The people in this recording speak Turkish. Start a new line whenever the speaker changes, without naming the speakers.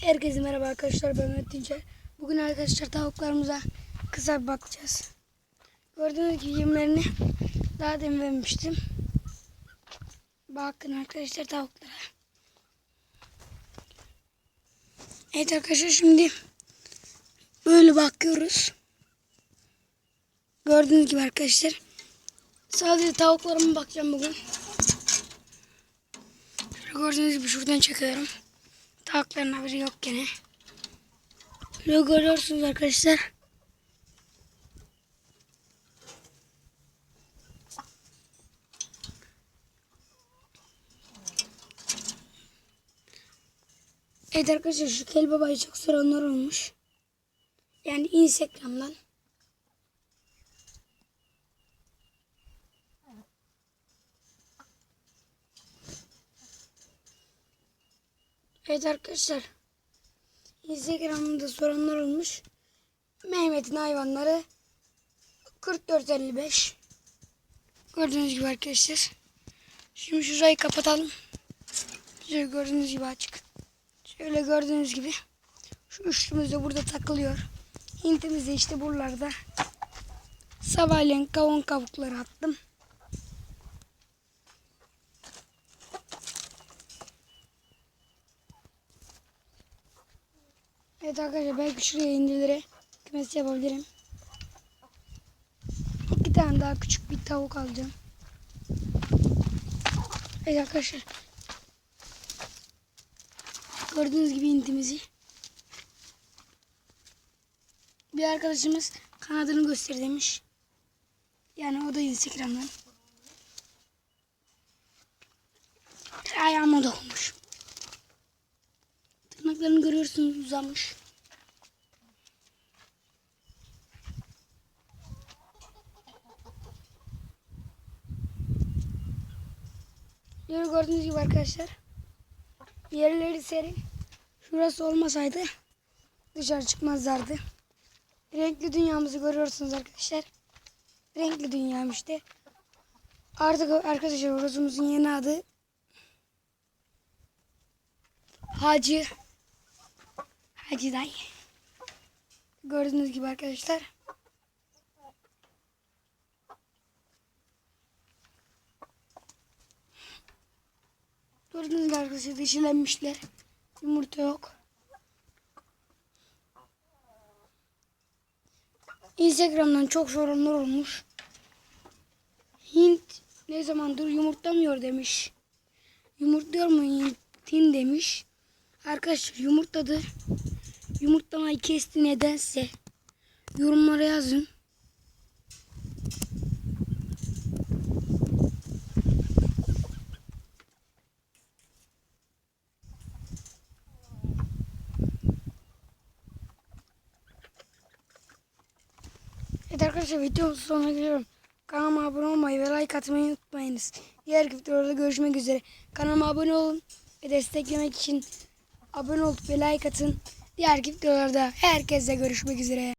Herkese merhaba arkadaşlar ben Mehmet Dinçer. Bugün arkadaşlar tavuklarımıza kısa bir bakacağız. Gördüğünüz gibi yemlerini daha demin vermiştim. Bakın arkadaşlar tavuklara. Evet arkadaşlar şimdi böyle bakıyoruz. Gördüğünüz gibi arkadaşlar. Sadece tavuklarıma bakacağım bugün. Gördüğünüz gibi şuradan çekiyorum. Tavukların haberi yok gene. Böyle görüyorsunuz arkadaşlar. Evet arkadaşlar şu kel babayı çok soranlar olmuş. Yani Instagram'dan. Evet arkadaşlar. Instagram'da soranlar olmuş. Mehmet'in hayvanları 4455. Gördüğünüz gibi arkadaşlar. Şimdi şurayı kapatalım. Şöyle gördüğünüz gibi açık. Şöyle gördüğünüz gibi. Şu üçlümüz de burada takılıyor. Hintimiz de işte buralarda. Sabahleyin kavun kabukları attım. Evet arkadaşlar belki şuraya indilere kümes yapabilirim. İki tane daha küçük bir tavuk alacağım. Evet arkadaşlar. Gördüğünüz gibi intimizi. Bir arkadaşımız kanadını göster demiş. Yani o da Instagram'dan. Ayağıma dokunmuş. Tırnaklarını görüyorsunuz uzamış. Böyle gördüğünüz gibi arkadaşlar. Yerleri serin. Şurası olmasaydı dışarı çıkmazlardı. Renkli dünyamızı görüyorsunuz arkadaşlar. Renkli dünyam işte. Artık arkadaşlar horozumuzun yeni adı Hacı Hacı dayı. Gördüğünüz gibi arkadaşlar. Gördüğünüz gibi arkadaşlar dişilenmişler. Yumurta yok. Instagram'dan çok sorunlar olmuş. Hint ne zamandır yumurtlamıyor demiş. Yumurtluyor mu Hint'in demiş. Arkadaşlar yumurtladı. Yumurtlamayı kesti nedense. Yorumlara yazın. Evet arkadaşlar videonun sonuna geliyorum. Kanalıma abone olmayı ve like atmayı unutmayınız. Diğer videolarda görüşmek üzere. Kanalıma abone olun ve desteklemek için abone olup ve like atın. Diğer videolarda herkesle görüşmek üzere.